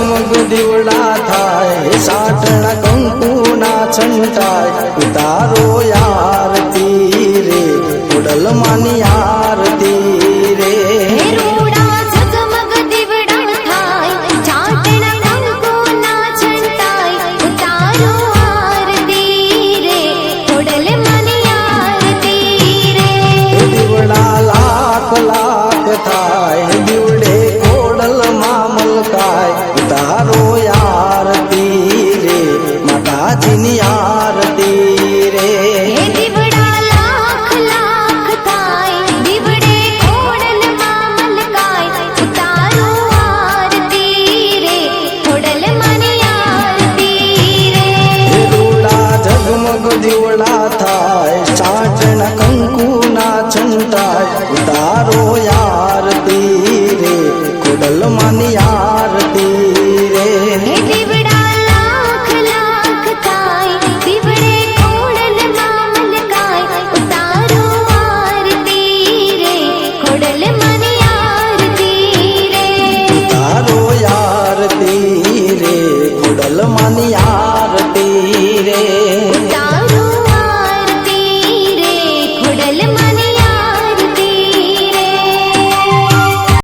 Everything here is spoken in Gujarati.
ઝગમગ દીવડા થાય સાટણા કંકુ ના છંટાય ઉતારો આરતી રે ઉડલ માની આરતી રે લાખ લાખ દીવડા થાય સાચના કંકુના છંટાય ઉતારો આરતી રે ખોડલ માની આરતી રે માની